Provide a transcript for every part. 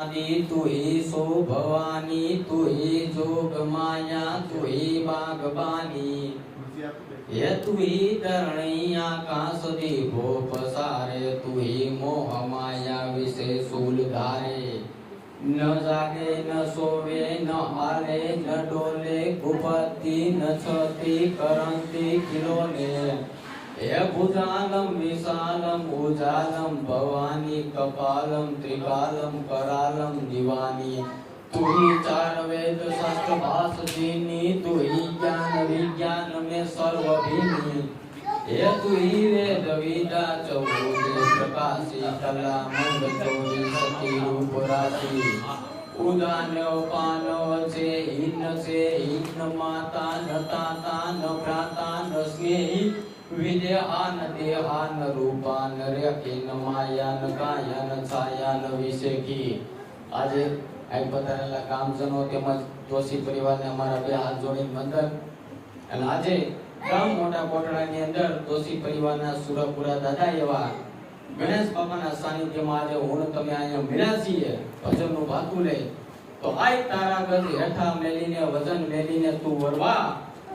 આદિ તું હી સો ભવાની તું હી જોગ માયા તું હી બાગબાની હે તું હી ધરણી આકાશ દીભો પસારે તું મોહ માયા વિશે શૂલ ધારે ન જાગે ન સોવે ન હાલે ન ડોલે કુપતિ ન છતી કરંતી કિલોને હે ભુજાલમ વિશાલમ ઉજાલમ ભવાની કપાલમ ત્રિકાલમ કરાલમ દિવાની તુહી ચાર વેદ શાસ્ત્ર ભાસ જીની તુહી જ્ઞાન વિજ્ઞાન મે સર્વ ભીની હે તુહી વેદ વિદા ચૌદે પ્રકાશી કલા મંદ ચોરી સતી રૂપ રાશી ઉદાન પાનવ છે હિન છે હિન માતા ન તાતા ન ભ્રાતા ન સ્નેહી વિદ્યાન દેહાન રૂપાન રેખીન માયાન કાયાન છાયાન વિશેખી આજે આ બધાયેલા કામજનો તેમજ દોષી પરિવારને અમારા બે હાથ જોડીને વંદન. અને આજે ગામ મોટા કોટડાની અંદર દોષી પરિવારના સુરપુરા દાદા એવા ગણેશ બાપાના સાનિધ્યમાં આજે હું તમે અહીંયા મળ્યા છીએ, ભજનનું ભાતું લઈ. તો આય તારા હેઠા મેલીને, વજન મેલીને તું વરવા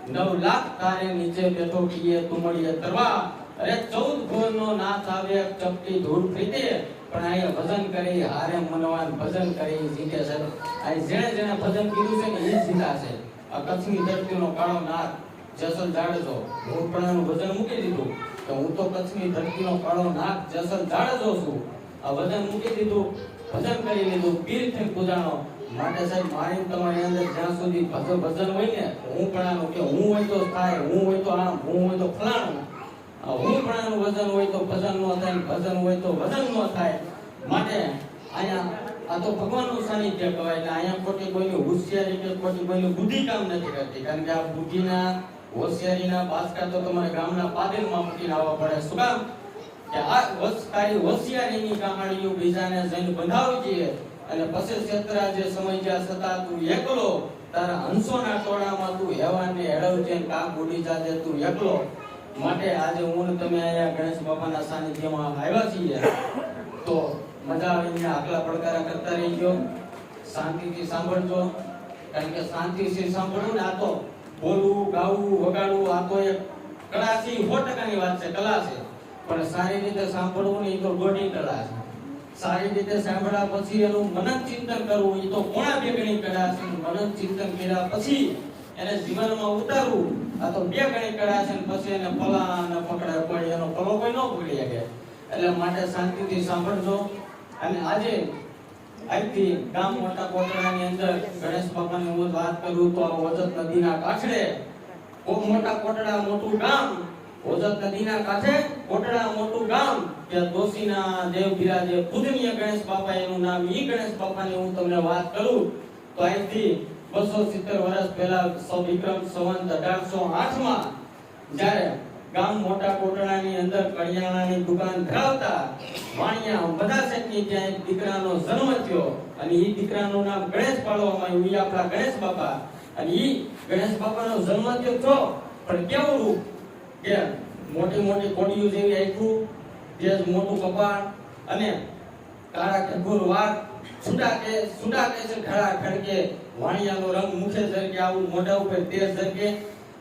નવ લાખ તારે નીચે બેઠો કીએ તું મળીએ તરવા. અરે ચૌદ ભુવન નો નાથ આવે, ચપટી ધૂળ ફરીતે પણ અહીંયા ભજન કરી, હારે મનવાન ભજન કરી જીતે છે. આ જેણે જેણે ભજન કીધું છે ને એ જીતા છે. આ કચ્છની ધરતીનો કાળો નાથ જસલ જાડેજો. હું પણ ભજન મૂકી દીધું. તો હું તો કચ્છની ધરતીનો કાળો નાથ જસલ જાડેજો છું. આ ભજન મૂકી દીધું, ભજન કરી લીધું પીર થઈ પૂજાણો. માટે સાહેબ, મારી તમારી અંદર જ્યાં સુધી ભજન ભજન હોય ને હું પણ કે હું હોય તો થાય હું હોય તો આમ, હું હોય તો ફલાણું. હું પણ વજન હોય તો ભજન ન થાય, ભજન હોય તો વજન ન થાય. માટે અહીંયા, આ તો ભગવાનનું સાનિધ્ય કહેવાય એટલે અહીંયા ખોટી કોઈની હોશિયારી કે ખોટી કોઈની બુદ્ધિ કામ નથી કરતી. કારણ કે આ બુદ્ધિના, હોશિયારીના બાસકા તો તમારે ગામના પાદરમાં મૂકીને આવવા પડે. શું કામ? કે આ વસ- તારી હોશિયારીની કહાણીઓ બીજાને જઈને બંધાવી દઈએ અને પછી ક્ષેત્રા જે સમય જ્યાં સતા તું એકલો, તારા હંસોના ટોળામાં તું હેવાને હેળવજે કામ ઉડી જાજે તું એકલો. માટે આજે હું તમે અહીંયા ગણેશ બાપાના સાનિધ્યમાં આવ્યા છીએ. તો મજા આવીને આગલા પડકારા કરતા રહીજો. શાંતિથી સાંભળજો. કારણ કે શાંતિથી સાંભળવું ને આ તો બોલવું, ગાવું, વગાડવું, આ તો એક કળા છે સો ટકાની વાત છે, કલા છે. પણ સારી રીતે સાંભળવું ને એ તો દોઢી કળા છે. સારી રીતે સાંભળ્યા પછી એનું મનન ચિંતન કરવું એ તો કોણા બેગણી કળા છે? મનન ચિંતન કર્યા પછી એને જીવનમાં ઉતારવું. આ તો બે ગણી કળા છે પછી એને પલા અને પકડે, કોઈ એનો પલો કોઈ ન ભૂલી શકે. એટલે માટે શાંતિથી સાંભળજો. અને આજે આજથી ગામ મોટા કોટડાની અંદર ગણેશ બાપાની હું વાત કરું તો આ ઓજત નદીના કાંઠે મોટા કોટડા મોટું ગામ ઓજત નદીના કાંઠે કોટડા મોટું ગામ ત્યાં દોશીના દેવ બિરાજે પૂજનીય ગણેશ બાપા એનું નામ ઈ ગણેશ બાપાની હું તમને વાત કરું તો આજથી બસો વર્ષ પહેલા સૌ વિક્રમ સંવંત અઢારસો માં જ્યારે ગામ મોટા કોટડાની અંદર કડિયાણાની દુકાન ધરાવતા વાણિયા બધા ત્યાં એક દીકરાનો જન્મ થયો અને ઈ દીકરાનું નામ ગણેશ પાડવામાં આવ્યું આપણા ગણેશ બાપા. અને ઈ ગણેશ બાપાનો જન્મ થયો પણ કેવું રૂપ કે મોટી મોટી કોડીઓ જેવી આખું તેજ મોટું કપાળ અને કાળા ગુર વાર છૂટા કે છૂટા કે છે ખડા ખડકે, વાણિયાનો રંગ મુખે ઝરકે, આવું મોઢા ઉપર તેજ ઝરકે.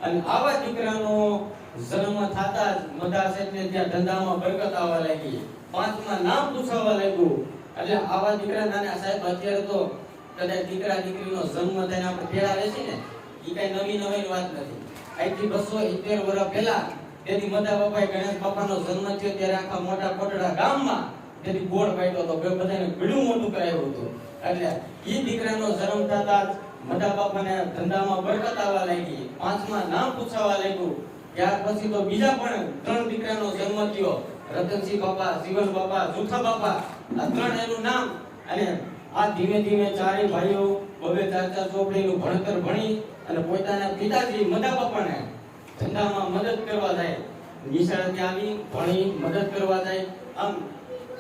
અને આવા દીકરાનો જન્મ થતા જ શેઠને ત્યાં ધંધામાં બરકત આવવા લાગી. પાંચમાં નામ પૂછાવા લાગ્યું. એટલે આવા દીકરા નાના સાહેબ, અત્યારે તો કદાચ દીકરા દીકરીનો જન્મ થઈને આપણે ભેળા રહેશે ને? એ કઈ નવી નવી વાત નથી. આજથી બસો ઇતેર વર્ષ પહેલા તેથી મદા બાપાએ ગણેશ બાપાનો જન્મ થયો ત્યારે આખા મોટા કોટડા ગામમાં તેથી ગોળ કાઢ્યો હતો. બધાને ભીડું મોટું કરાયું હતું. એટલે એ દીકરાનો જન્મ થતા મધા બાપાને ધંધામાં બરકત આવવા લાગી. પાંચમાં નામ પૂછાવા લાગ્યું. ત્યાર પછી તો બીજા પણ ત્રણ દીકરાનો જન્મ થયો. રતનસિંહ બાપા, જીવન બાપા જુઠા બાપા. આ ત્રણ એનું નામ. અને આ ધીમે ધીમે ચારે ભાઈઓ બબે ચાર ચાર ચોપડીનું ભણતર ભણી અને પોતાના પિતાજી મોટા પપ્પાને ધંધામાં મદદ કરવા જાય નિશાળેથી આવી ભણી મદદ કરવા જાય, આમ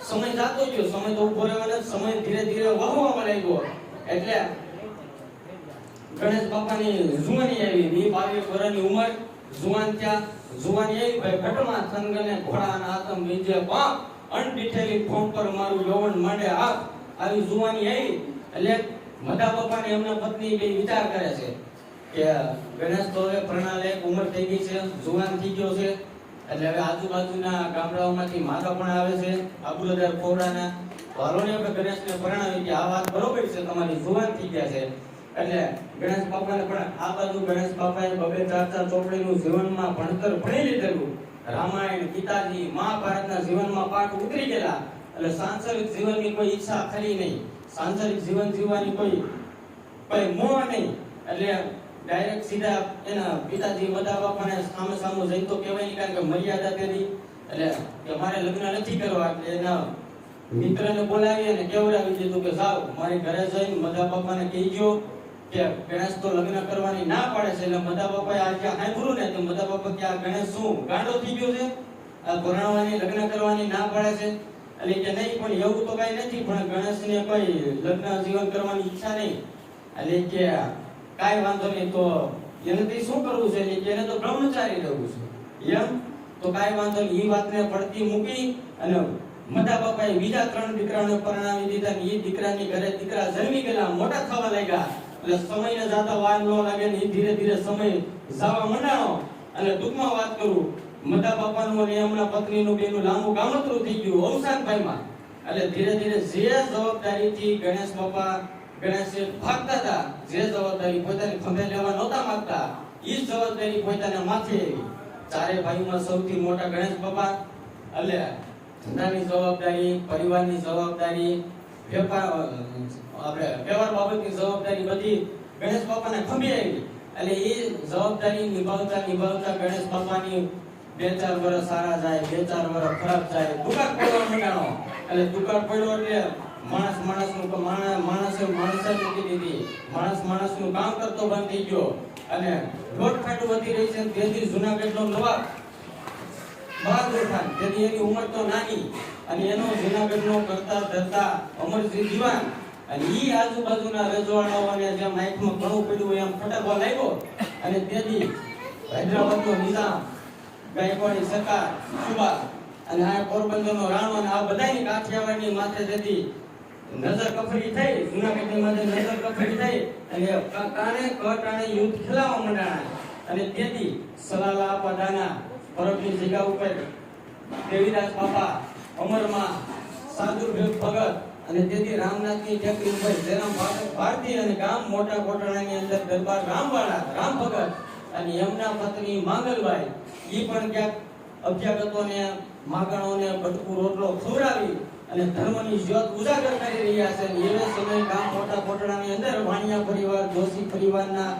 સમય જાતો ગયો, સમય તો ઊભો રહેવાનો સમય ધીરે ધીરે વહવામાં લાગ્યો. એટલે ગણેશ બાપાની જુવાની આવી વી બાવીસ વર્ષની ઉંમર, જુવાન ત્યાં, જુવાની આવી, ભાઈ ઘટમાં સંગને ઘોડા અને આતમ વિજય પાપ અણડીઠેલી ફોન પર મારું યૌવન માંડે આ આવી જુવાની આવી, એટલે મધા બાપા ને એમના પત્ની બે વિચાર કરે છે. કે ગણેશ તો હવે પ્રણાલે ઉંમર થઈ ગઈ છે, જુવાન થઈ ગયો છે. એટલે હવે આજુબાજુના ગામડાઓમાંથી માગા પણ આવે છે, આબુલદાર કોવડાના વાલોને આપણે ગણેશને પરણાવી કે આ વાત બરોબર છે, તમારી જુવાન થઈ ગયા છે. એટલે ગણેશ બાપાને પણ આ બાજુ ગણેશ બાપાએ બબે ચોપડીનું જીવનમાં ભણતર ભણી લીધેલું. રામાયણ, ગીતાજી, મહાભારતના જીવનમાં પાઠ ઉતરી ગયેલા. એટલે સાંસારિક જીવનની કોઈ ઈચ્છા ખરી નહીં. સાંસારિક જીવન જીવવાની કોઈ કોઈ મોહ નહીં. એટલે ડાયરેક્ટ સીધા એના પિતાજી મદા બાપાને સામે સામે જઈ તો કહેવાય નહીં, કારણ કે મર્યાદા તેની. એટલે કે મારે લગ્ન નથી કરવા એટલે એના મિત્રને બોલાવી અને કેવડાવી દીધું કે સાવ મારી ઘરે જઈને મદા બાપાને કહેજો કે ગણેશ તો લગ્ન કરવાની ના પાડે છે. એટલે મદા બાપાએ આજે સાંભળ્યું ને, તો મદા બાપા કે આ ગણેશ શું ગાંડો થઈ ગયો છે? આ પરણવાની લગ્ન કરવાની ના પાડે છે? એટલે કે નહીં, પણ એવું તો કઈ નથી, પણ ગણેશને કોઈ લગ્ન જીવન કરવાની ઈચ્છા નહીં. એટલે કે કાંઈ વાંધો નહીં, તો એને શું કરવું છે? એને તો બ્રહ્મચારી રહેવું છે. એમ? તો કાંઈ વાંધો એ વાતને પડતી મૂકી અને મોટા બાપાએ બીજા ત્રણ દીકરાને પરણાવી દીધા એ દીકરાની ઘરે દીકરા જન્મી ગયેલા, મોટા થવા લાગ્યા. એટલે સમયને જાતા વાર ન લાગે ને ધીરે ધીરે સમય જવા મંડાણો. અને ટૂંકમાં વાત કરું મદા બાપાનું અને એમના પત્નીનું બેનું લાંબુ ગામતરું થઈ ગયું, અવસાન ભાઈમાં એટલે ધીરે ધીરે જે જવાબદારીથી ગણેશ બાપા ગણેશ ભાગતા હતા. જે જવાબદારી પોતાની ખંભે લેવા નહોતા માંગતા એ જવાબદારી પોતાને માથે ચારે ભાઈમાં સૌથી મોટા ગણેશ બાપા, એટલે ધંધાની જવાબદારી, પરિવારની જવાબદારી, વેપાર આપણે વ્યવહાર બાબતની જવાબદારી બધી ગણેશ બાપાને ખંભે આવી. એટલે એ જવાબદારી નિભાવતા નિભાવતા ગણેશ બાપાની બે ચાર વર્ષ સારા જાય, બે ચાર વર્ષ ખરાબ જાય. દુકાળ પડવા માંડાણો એટલે દુકાળ પડ્યો એટલે માણસ માણસનું માણસ માણસે માણસે મૂકી દીધી. માણસ માણસનું કામ કરતો બંધ થઈ ગયો. અને લોટફાટ વધી રહી છે તેથી જુનાગઢનો નવાબ બહાદુર જેની એની ઉંમર તો નાની. અને એનો જુનાગઢનો કરતા ધરતા અમરસિંહ દિવાન અને ઈ આજુબાજુના રજવાડાઓને જેમ માઇકમાં ઘણું પડ્યું એમ ફટાકવા લાગ્યો. અને તેથી હૈદરાબાદનો નિઝામ, ગાયકવાડી સરકાર સુબા અને આ પોરબંદરનો રાણો અને આ બધાની કાઠિયાવાડની માથે જેથી નજર કફરી થઈ, જુનાગઢની માથે નજર કફરી થઈ, અને કાને કટાણે યુદ્ધ ખેલાવા માંડાણા. અને તેથી સલાલા પદાના પરબની જગ્યા ઉપર દેવીદાસ બાપા અમરમાં સાધુભેગ ભગત અને તેથી રામનાથની ટેકરી ઉપર જયરામ ભારતી અને ગામ મોટા કોટાણાની અંદર દરબાર રામવાળા, રામ ભગત અને એમના પત્ની માંગલબાઈ એ પણ ક્યાંક અભ્યાગતોને, માગણોને, બટકું રોટલો ખવડાવી અને ધર્મની જ્યોત ઉજાગર કરી રહ્યા છે. અને સમય ગામ મોટા કોટડાની અંદર વાણિયા પરિવાર જોશી પરિવારના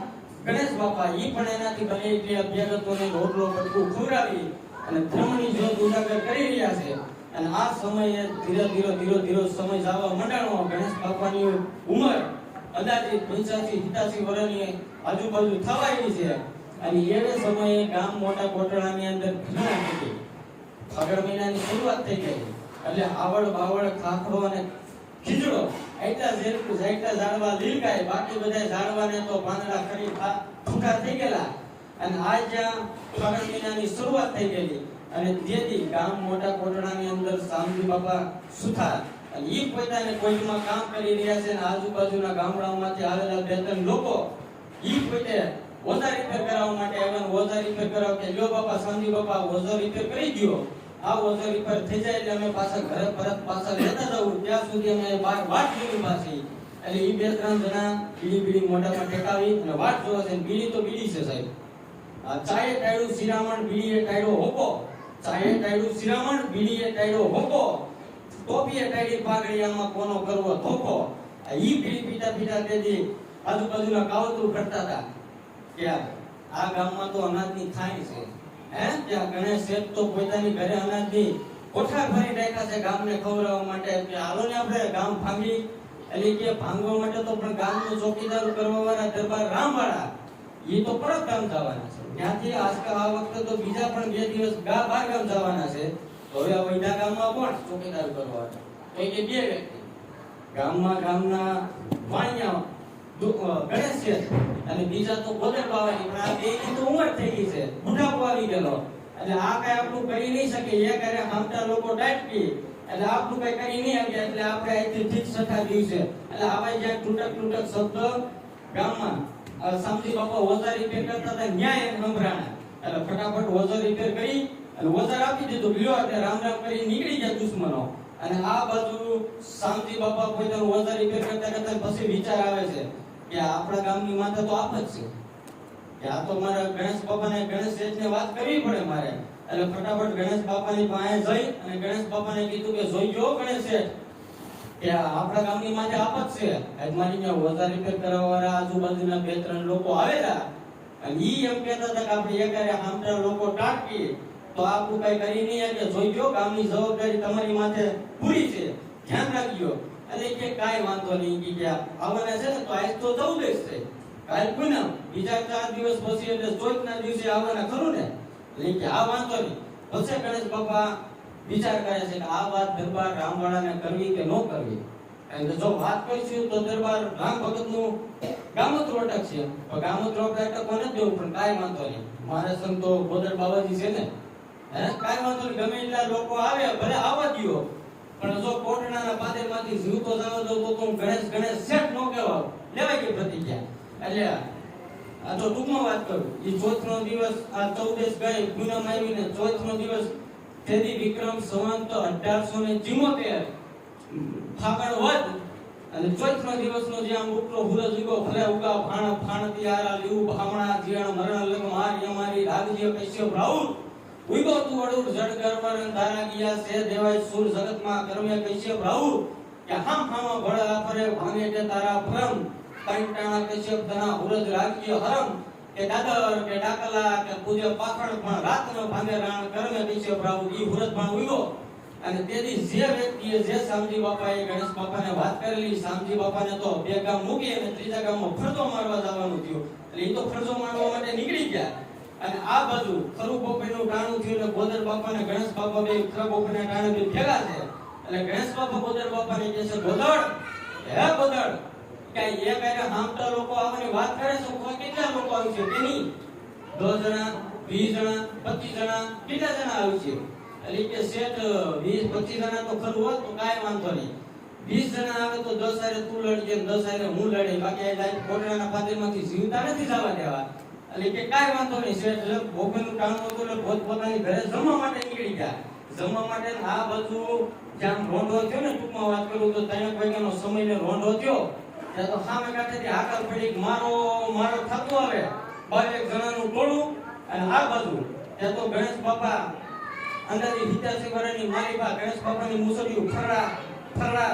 ગણેશ બાપા, ઈ પણ એનાથી બને એટલે અભ્યાગતોને રોટલો બટકું ખવડાવી અને ધર્મની જ્યોત ઉજાગર કરી રહ્યા છે. અને આ સમયે ધીરે ધીરે ધીરે ધીરે સમય જવા મંડાણો ગણેશ બાપાની ઉંમર અંદાજે પંચ્યાસી, સિત્યાસી વર્ષની આજુબાજુ થવાયેલી છે. અને એવે સમયે ગામ મોટા કોટડાની અંદર ઘણા હતી મહિનાની શરૂઆત થઈ ગઈ. એટલે આવડ બાવળ ખાખડો અને ખીજડો એટલા જેટલું એટલા ઝાડવા લીલકાય. બાકી બધા ઝાડવાને તો પાંદડા કરી ફૂંકા થઈ ગયેલા. અને આ જ્યાં ફાગણ મહિનાની શરૂઆત થઈ ગયેલી અને તેથી ગામ મોટા કોટડાની અંદર શામજી બાપા સુથાર. અને ઈ પોતાને કોઈમાં કામ કરી રહ્યા છે અને આજુબાજુના ગામડાઓમાંથી આવેલા બે ત્રણ લોકો એ પોતે ઓઝા રિપેર કરાવવા માટે આવ્યા ઓઝા રિપેર કરાવ કે લ્યો બાપા, શામજી બાપા ઓઝો રિપેર કરી દ્યો. આ ઓઝો રિપેર થઈ જાય એટલે અમે પાછા ઘરે પરત પાછા લેતા જવું. ત્યાં સુધી અમે બાર વાટ જોઈ પાછી. એટલે એ બે ત્રણ જણા બીડી બીડી મોઢામાં ટેકાવી અને વાટ જોવે છે. બીડી તો બીડી છે સાહેબ. આ ચાએ ટાયડું શિરામણ, બીડીએ ટાયડો હોકો. ચાએ ટાયડું શિરામણ, બીડીએ ટાળ્યો હોકો. ટોપીએ ટાયડી પાઘડિયામાં કોનો કરવો ધોકો. ઈ બીડી પીતા પીતા તેથી આજુબાજુના કાવતરું કરતા હતા. કે આ ગામમાં તો અનાજની ખાઈ છે. હે ત્યાં ગણેશ શેઠ તો પોતાની ઘરે અનાજની કોઠા ભરી નાખ્યા છે ગામને ખવડાવવા માટે. કે હાલો ને આપણે ગામ ભાંગી. એટલે કે ભાંગવા માટે તો પણ ગામનો ચોકીદાર કરવા વાળા દરબાર રામવાળા. એ તો પરત ગામ જવાના છે. ત્યાંથી આજકાલ આ વખતે તો બીજા પણ બે દિવસ ગા બાર ગામ જવાના છે. તો હવે વૈધા ગામમાં કોણ? ચોકીદાર કરવા તો એ બે વ્યક્તિ. ગામમાં ગામના વાણિયા ગણેશ છે. અને બીજા તો ગોદર બાવાની પણ આ બે તો ઉંમર થઈ ગઈ છે. બુઢાપો આવી ગયેલો. એટલે આ કઈ આપણું કરી નહીં શકે એ કરે હામટા લોકો ડાટકી એટલે આપણું કઈ કરી નહીં આવ્યા એટલે આપણે અહીંથી ઠીક સઠા છે. એટલે આવા જ્યાં તૂટક તૂટક શબ્દ ગામમાં સમજી બાપા ઓઝાર રિપેર કરતા હતા, ન્યાય એને એટલે ફટાફટ ઓઝાર રિપેર કરી, અને ઓઝાર આપી દીધું. લ્યો એટલે રામ રામ કરી નીકળી ગયા દુશ્મનો. અને આ બાજુ શાંતિ બાપા પોતાનું ઓઝાર રિપેર કરતા કરતા પછી વિચાર આવે છે. કે આપણા ગામની માથે તો આપ જ છે. કે આ તો મારા ગણેશ બાપાને ગણેશ શેઠને વાત કરવી પડે મારે. એટલે ફટાફટ ગણેશ બાપાની પાસે જઈ અને ગણેશ બાપાને કીધું કે જોઈ ગયો ગણેશ શેઠ. કે આપણા ગામની માથે આફત છે. આજ મારી વધારે રિપેર કરવા વાળા આજુબાજુના બે ત્રણ લોકો આવેલા. અને ઈ એમ કહેતા હતા કે આપણે એકારે આમતા લોકો ટાંકીએ. તો આપણું કઈ કરી નહીં કે જોઈ ગયો ગામની જવાબદારી તમારી માથે પૂરી છે. ધ્યાન રાખજો. એટલે કે કાઈ વાંધો નહીં કે આવવાના છે ને, તો તો ચૌદશ દેશે કાલ પૂનમ, બીજા ચાર દિવસ પછી એટલે ચોથના દિવસે આવવાના ખરું ને? એટલે કે આ વાંધો નહીં. પછી ગણેશ બાપા વિચાર કરે છે કે આ વાત દરબાર રામવાળાને કરવી કે ન કરવી? કારણ કે જો વાત કરીશું તો દરબાર રામ ભગતનું ગામોત્રું અટકશે. તો ગામોત્રું અટકવા નથી દેવું, પણ કાંઈ વાંધો નહીં. મારે સંતો ગોદર બાબાજી છે ને, હે? કાંઈ વાંધો નહીં. ગમે એટલા લોકો આવે, ભલે આવવા દ્યો. પણ જો કોટડાના પાદેમાંથી જીવતો જાવ તો તો તું ગણેશ ગણેશ શેઠ નો કહેવા લેવાય કે પ્રતિજ્ઞા? એટલે આ તો ટૂંકમાં વાત કરું. એ ચોથનો દિવસ આ ચૌદેશ ગઈ પૂનમ આવીને ચોથનો દિવસ તેથી વિક્રમ સંવંત અઢારસો ને ચુમ્મોતેર ફાગણ વધ અને ચોથનો દિવસનો જે આમ ઉપરો હુરજ ઉગો, ભલે ઉગા ફાણ ફાણ તિયારા લીવ ભામણા જીણ મરણ લગ મારી અમારી રાજ્ય કશ્યપ રાહુલ ઉગો તું જડ કર્મ રંધારા ગયા સે દેવાય સુર જગતમાં કર્મે કૈસે રાહુલ કે હમ હમ ભળ આપરે ભાંગે કે તારા ભ્રમ. કંટાણા કૈસે ધના હુરજ રાગજીય હરમ. કે દાદર, કે ડાકલા, કે પૂજે પાખણ પણ રાતનો ભાંગે રાણ કર્મે કૈસે રાહુલ ઈ હુરજ પણ ઉગો અને તેથી જે વ્યક્તિએ જે શામજી બાપાએ ગણેશ બાપાને વાત કરેલી શામજી બાપાને તો બે ગામ મૂકી અને ત્રીજા ગામમાં ફરજો મારવા જવાનું થયું. એટલે એ તો ફરજો મારવા માટે નીકળી ગયા. અને આ બાજુ ખરું બોપીનું ટાણું થયું એટલે ગોદર બાપા ને ગણેશ બાપા બે ખરુ બોપીના ટાણે બે ભેગા છે એટલે ગણેશ બાપા, ગોદર બાપાને કહે છે ગોદળ હે ગોદળ કે એ કારે હામતા લોકો આવવાની વાત કરે છે, કોઈ કેટલા લોકો આવ્યું છે? તેની દસ જણા, વીસ જણા, પચીસ જણા, કેટલા જણા આવશે એટલે કે શેઠ, વીસ, પચીસ જણા તો ખરું હોત, તો કાંઈ વાંધો નહીં. વીસ જણા આવે તો દસ હારે તું લડજે દસ હારે હું લડે બાકી આ લાઈફ કોટડાના પાદરમાંથી જીવતા નથી જવા દેવા. એટલે કે કાંઈ વાંધો નહીં. શેઠ ભોગનું કામ હતું એટલે પોત પોતાની ઘરે જમવા માટે નીકળી ગયા. જમવા માટે આ બાજુ જ્યાં રોંઢો થયો ને, ટૂંકમાં વાત કરું તો ત્રણ વાગ્યાનો સમય ને રોંઢો થયો. ત્યાં તો સામે કાંઠેથી હાકલ પડી મારો મારો થતો આવે. બારેક જણાનું ટોળું અને આ બાજુ. ત્યાં તો ગણેશ બાપા અંદાજે સિત્યાસી વર્ષની મારી બા ગણેશ બાપાની મુસળીઓ ફરડા ફરડા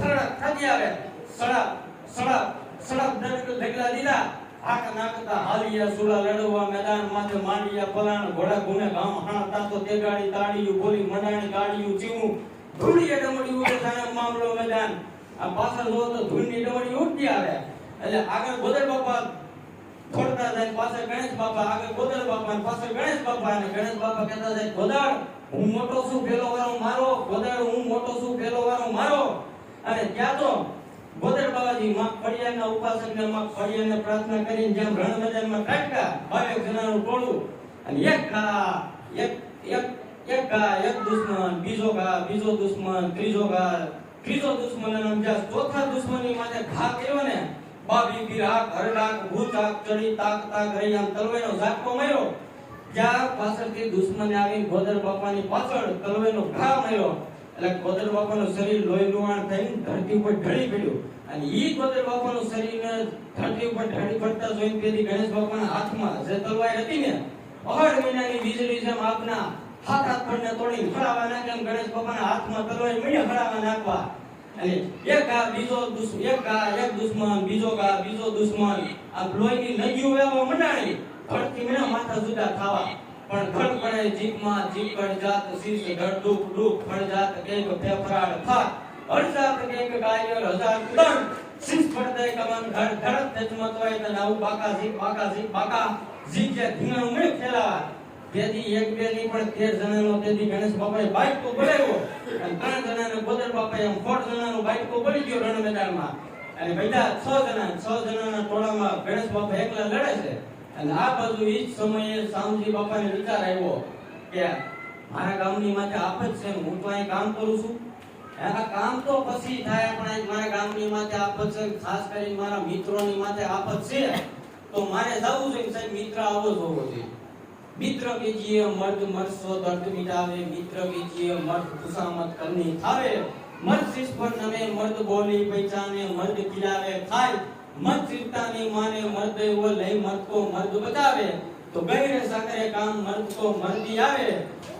ફરડા થતી આવે. સડપ સડપ સડપ દરેક ઢગલા દીધા. હાક નાખતા હાલિયા સુલા લડવા મેદાન માથે માંડિયા પલાણ ઘોડા ગુને ગામ હાણા તાતો તેગાડી તાળીયું બોલી મંડાણી ગાડીયું ચીવું ધૂળીએ ડમડી ઉડે જાણે મામલો મેદાન. આ પાછળ જો તો ધૂળની ડમડી ઉડતી આવે. એટલે આગળ ગોદર બાપા ખોડતા જાય પાછળ ગણેશ બાપા, આગળ ગોદર બાપા ને પાછળ ગણેશ બાપા અને ગણેશ બાપા કહેતા જાય, ગોદર, હું મોટો છું, પેલો વારો મારો, ગોદર, હું મોટો છું, પેલો વારો મારો. અને ત્યાં તો ગોદર બાવાજી માં ફળિયાના ઉપાસકને માં ફળિયાને પ્રાર્થના કરીને જેમ રણ કાઢતા બારેક જણાનું ટોળું. અને એક ખા એક એક એક ખા એક દુશ્મન, બીજો ખા બીજો દુશ્મન, ત્રીજો ખા ત્રીજો દુશ્મન અને આમ ચોથા દુશ્મનની માથે ઘા કર્યો ને, બાબી બિરાક હરડાક ભૂતાક ચડી તાક તાક રહી આમ તલવાઈનો ઝાટકો માર્યો. જ્યાં પાછળથી દુશ્મને આવી ગોદર બાપાની પાછળ તલવાઈનો ઘા માર્યો. એટલે ગોદર બાપાનું શરીર લોહી લુહાણ થઈને ધરતી ઉપર ઢળી પડ્યું. અને ઈ ગોદર બાપાનું શરીર ધરતી ઉપર ઢળી પડતા જોઈને તેથી ગણેશ બાપાના હાથમાં જે તલવાર હતી ને અઢ મહિનાની વીજળી જેમ આપના હાથ હાથ પડને તોડી ખડાવા નાખે એમ ગણેશ બાપાના હાથમાં તલવાર મળી ખડાવા નાખવા. અને એક આ બીજો દુશ્મન એક આ એક દુશ્મન, બીજો ગા, બીજો દુશ્મન. આ લોહીની નદીઓ એવા મંડાણી. ધડથી મને માથા જુદા થાવા. પણ ઘડ પડે જીભમાં જીભ કડ જાત, શીશ, ધડ ડૂબ દુખ ફળ જાત કેક ફેફરાડ ફાટ અડસાત કેક ગાયર હજાર ઉડન શીશ પડતે કમન ધડ ધડ તેજમત હોય તો નાઉ બાકા જીભ બાકા જીભ બાકા જે ધીંગાણું મેં ખેલાવા તેથી એક બે ની પણ તેર જણાનો તેથી ગણેશ બાપાએ બાઈક તો બોલાવ્યો અને ત્રણ જણાને ગોદર બાપાએ આમ સોળ જણાનો બાઈક તો બોલી ગયો રણ મેદાનમાં અને બધા છ જણા, છ જણાના ટોળામાં ગણેશ બાપા એકલા લડે છે. અને આ બાજુ એ જ સમયે શામજી બાપાને વિચાર આવ્યો કે મારા ગામની માથે આફત છે હું તો અહીં કામ કરું છું. આ કામ તો પછી થાય, પણ મારા ગામની માથે આફત છે ખાસ કરીને મારા મિત્રોની માથે આફત છે, તો મારે જવું છે સાહેબ, મિત્ર આવો જ હોવો જોઈએ. મિત્ર કીજીએ, મર્દ મરસો દર્દ મિટાવે, મિત્ર કીજીએ, મર્દ ખુશામત કરની થાવે, મર્દ શિષ પર નમે, મર્દ બોલી પૈસાને મર્દ ખિલાવે ખાય મર્દ ચિંતાની માને મર્દ એવો લઈ મર્દ को મર્દ બતાવે तो गैर साकरे काम मर्द को मर्दी आवे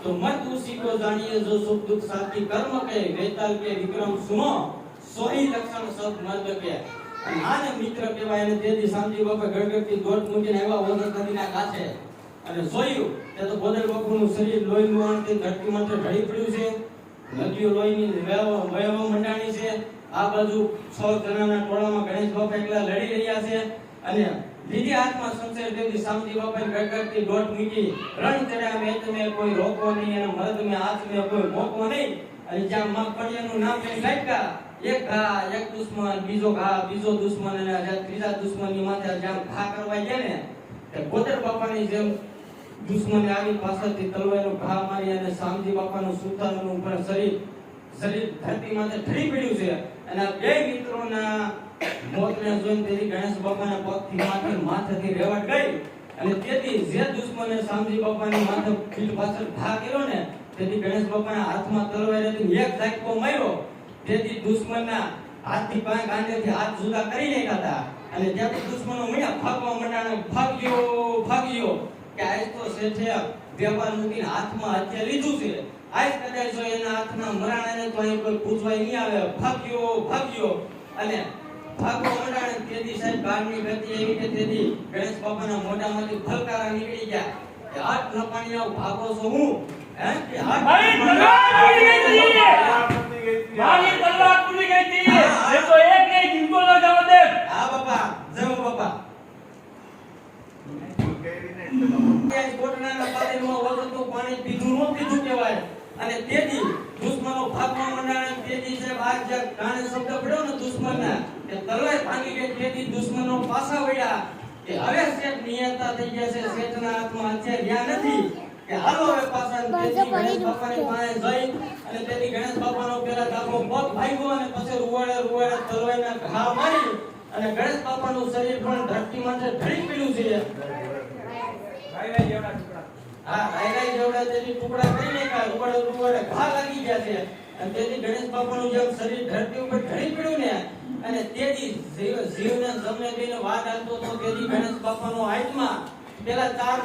तो मर्द उसी को जानिए जो सुख दुख साथी कर्म के वेताल के विक्रम सुनो सोई लक्षण सब मर्द के અને આને મિત્ર કહેવાય અને તેથી શાંતિ બાપા ગડગડતી દોટ મૂકીને આવ્યા વગર નદીના કાંઠે અને જોયું તે તો ગોદર બાપુનું શરીર લોહીનું આણથી ધરતી માટે ઢળી પડ્યું છે નદીઓ લોહીની વહેવા વહેવા મંડાણી છે આ બાજુ છ જણાના ટોળામાં ગણેશ બાપા એકલા લડી રહ્યા છે અને બીજી હાથમાં સંશય દેવી સામજી બાપાએ ગડગડતી દોટ મૂકી, રણ ચડ્યા મેં તમે કોઈ રોકો નહીં અને મરદ મેં હાથ મેં કોઈ મોકો નહીં. અને જ્યાં માં નામ લઈ લાગ્યા એક ઘા, એક દુશ્મન, બીજો ઘા, બીજો દુશ્મન અને જ્યાં ત્રીજા દુશ્મનની માથે જ્યાં ઘા કરવા ગયા ને, તે ગોદર બાપાની જેમ દુશ્મને આવી પાછળથી તલવારનો ઘા મારી અને શામજી બાપાનું સુતારનું ઉપર શરીર શરીર ધરતી માથે ઢળી પડ્યું છે. અને બે મિત્રોના મોતને જોઈને તેથી ગણેશ બાપાના પગથી માથે માથેથી રેવટ ગઈ. અને તેથી જે દુશ્મને શામજી બાપાની માથે પીઠ પાછળ ઘા કર્યો ને, તેથી ગણેશ બાપાના હાથમાં તલવાર હતી એક ઝાટકો માર્યો. તેથી દુશ્મનના હાથથી પાંચ ગાંઠેથી હાથ જુદા કરી નાખ્યા હતા. અને ત્યાંથી દુશ્મનો મળ્યા ભાગવા મંડાણા ભાગ્યો. કે આજ તો શેઠે વેપાર મૂકીને હાથમાં હથિયાર લીધું છે. આજ કદાચ જો એના હાથમાં મરાણાને તો અહીં કોઈ પૂછવાય નહીં આવે ભાગ્યો ભાગ્યો. અને ભાગવા મંડાણે તેથી સાહેબ ગામની ગતિ એવી કે તેથી ગણેશ બાપાના મોઢામાંથી ફલકારા નીકળી ગયા. કે હાથ નપાણીયા ભાગો છો હું? હે? કે હાથ મારી તલવાર તૂટી ગઈ હતી. મારી તલવાર તૂટી ગઈ હતી. એ તો એક નહીં જીવતો ન જવા દે. હા બાપા જય હો બાપા ત્યાં કોટડાના પાદરમાં પાણી પીધું નો પીધું કહેવાય. અને તેથી દુશ્મનો ભાગવા મંડાણા તેથી છે આ જે ગાણે શબ્દ પડ્યો ને દુશ્મનના કે તલવાર ભાંગી ગઈ તેથી દુશ્મનો પાછા વળ્યા. કે હવે શેઠ નિયંતા થઈ ગયા છે શેઠના હાથમાં હથિયાર રહ્યા નથી. કે હાલો હવે પાછા તેથી ગણેશ બાપાની પાસે જઈ અને તેથી ગણેશ બાપાનો પેલા ડાબો પગ ભાગ્યો અને પછી રૂવાડે રૂવાડે તલવારના ઘા મારી અને ગણેશ બાપાનું શરીર પણ ધરતી માટે ઢળી પડ્યું છે.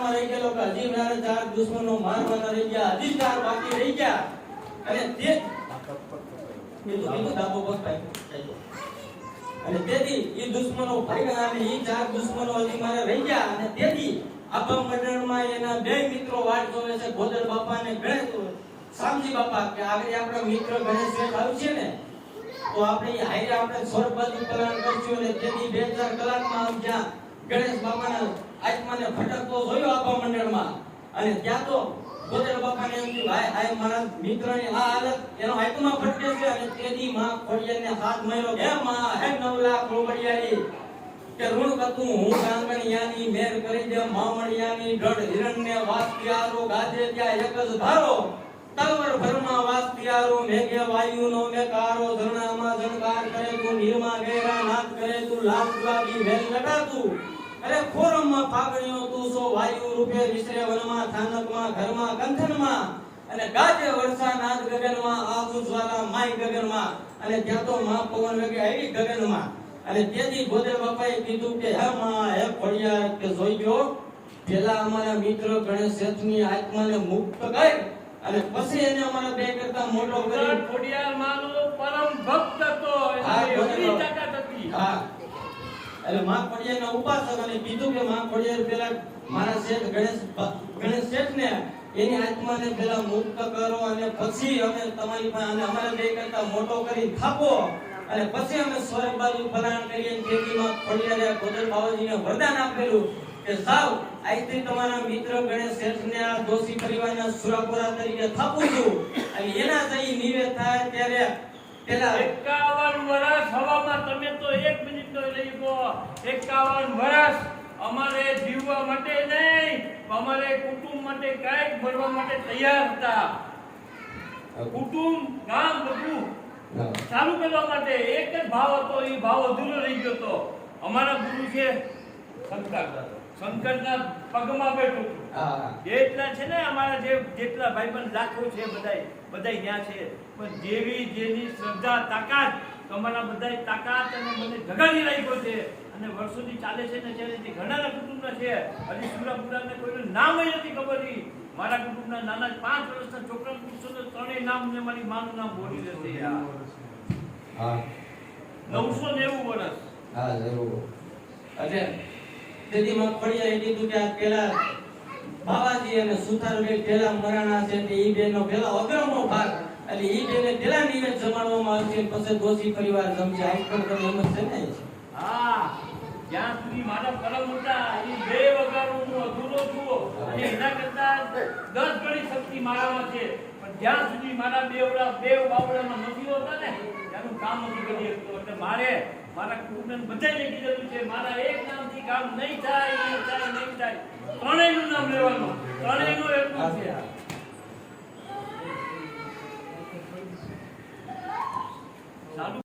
તેથી દુશ્મનો મારવાના ભાઈ એ દુશ્મનો ભાગ્યા અને ચાર દુશ્મનો હજી મારે રહી ગયા, અને તેથી આબા મંડળમાં એના બે મિત્રો વાટ જોવે છે ગોદર બાપા અને ગણેશ સામજી બાપા કે આગળ આપણો મિત્ર ગણેશ શેઠ આવશે ને, તો આપણે હાઈરે આપણે સ્વર્ગ બાજુ કલ્યાણ કરશું અને તેથી બે ચાર કલાકમાં આમ જ્યાં ગણેશ બાપાના આત્માને ભટકતો જોયો આબા મંડળમાં. અને ત્યાં તો ગોદર બાપાને એમ કે ભાઈ હાય, મારા મિત્રની આ હાલત. એનો આત્મા ભટકે છે અને તેથી માં ખોડિયાને હાથ માર્યો. હે માં, હે નવલા ખોડિયારી કે ઋણ કતું હું કાંગણિયાની મેર કરી દે, મામણિયાની દઢ હિરણને વાસ ગાજે ત્યાં એક જ ધારો. તલવર ભરમાં વાસ મેઘે વાયુનો મેકારો ધરણામાં જણકાર કરે તું, નીરમાં ગેરા નાથ કરે તું, લાલ વેલ લટાતું અરે ખોરમમાં પાગણીઓ તું, સો વાયુ રૂપે વિસરે વનમાં, થાનકમાં, ઘરમાં કંથનમાં અને ગાજે વર્ષા નાદ ગગનમાં આગુ જ્વાલા માય ગગનમાં. અને ત્યાં તો મા પવન વેગે આવી ગગનમાં. અને તેથી ગોદે બાપાએ કીધું કે હે માં હે ખોડિયાર કે જોઈ ગયો પેલા અમારા મિત્ર ગણેશ શેઠની આત્માને મુક્ત કરી અને પછી એને અમારા બે કરતા મોટો કરી ઉત્તર માનો પરમ ભક્ત હતો. એની તાકાત હતી. હા એટલે માં ખોડિયારના ઉપાસક અને કીધું કે માં ખોડિયાર પેલા મારા શેઠ ગણેશ ગણેશ શેઠને એની આત્માને પેલા મુક્ત કરો અને પછી અમે તમારી પાસે અને અમારા બે કરતા મોટો કરી થાપો અને પછી અમે સ્વર્ગ બાજુ ફલાણ કરીએ ખેતીમાં ખોડિયારે ગોદર બાવાજીને વરદાન આપેલું કે સાવ, આજથી તમારા મિત્ર ગણેશ શેઠને આ દોષી પરિવારના સુરાપુરા તરીકે થાપું છું અને એના સહી નિવેદ થાય ત્યારે તમે તો એક મિનિટ તો લઈ એકાવન વર્ષ અમારે જીવવા માટે નહીં, અમારે કુટુંબ માટે કાંઈક ભરવા માટે તૈયાર હતા કુટુંબ, ગામ બધું. ચાલુ કરવા માટે એક જ ભાવ હતો એ ભાવ અધૂરો રહી ગયો હતો અમારા ગુરુ છે શંકર શંકરના પગમાં બેઠું હા છે ને અમારા જે જેટલા ભાઈબંધ લાખો છે બધાય બધાય ત્યાં છે. પણ જેવી જેની શ્રદ્ધા તાકાત તમારા બધાય તાકાત અને મને જગાડી રાખ્યો છે અને વર્ષોથી ચાલે છે ને જ્યારે ઘણાના કુટુંબના છે હજી સુરાપુરાને કોઈનું નામ નથી ખબર ઈ. મારા કુટુંબના નાના પાંચ વર્ષના છોકરા પૂછશો તો ત્રણેય નામ ને મારી માનું નામ બોલી લેશે હા. નવસો નેવું વર્ષ. હા જરૂર. એટલે તેથી મગફળીએ કીધું કે આ પેલા બાવાજી અને સુથારબેન પેલા મરાણા છે તે ઈ બેનો પેલા અગ્રમો ભાગ. એટલે ઈ બેને પેલા નિવેદ જમાડવામાં આવશે પછી દોષી પરિવાર જમશે. આમ પણ તમે એમ જ છે. ને હા જ્યાં સુધી મારા કરમ હતા એ બે વગર હું અધૂરો છું અને એના કરતા દસ ગણી શક્તિ મારામાં છે. પણ જ્યાં સુધી મારા બેવડા બે બાવડામાં નથી હોતા ને, ત્યાંનું કામ નથી કરી શકતો એટલે મારે મારા કુટુંબને બધાને કીધેલું છે. મારા એક નામથી કામ નહીં થાય નહીં થાય નહીં થાય. ત્રણેયનું નામ લેવાનું. ત્રણેયનું એટલું છે. સારું.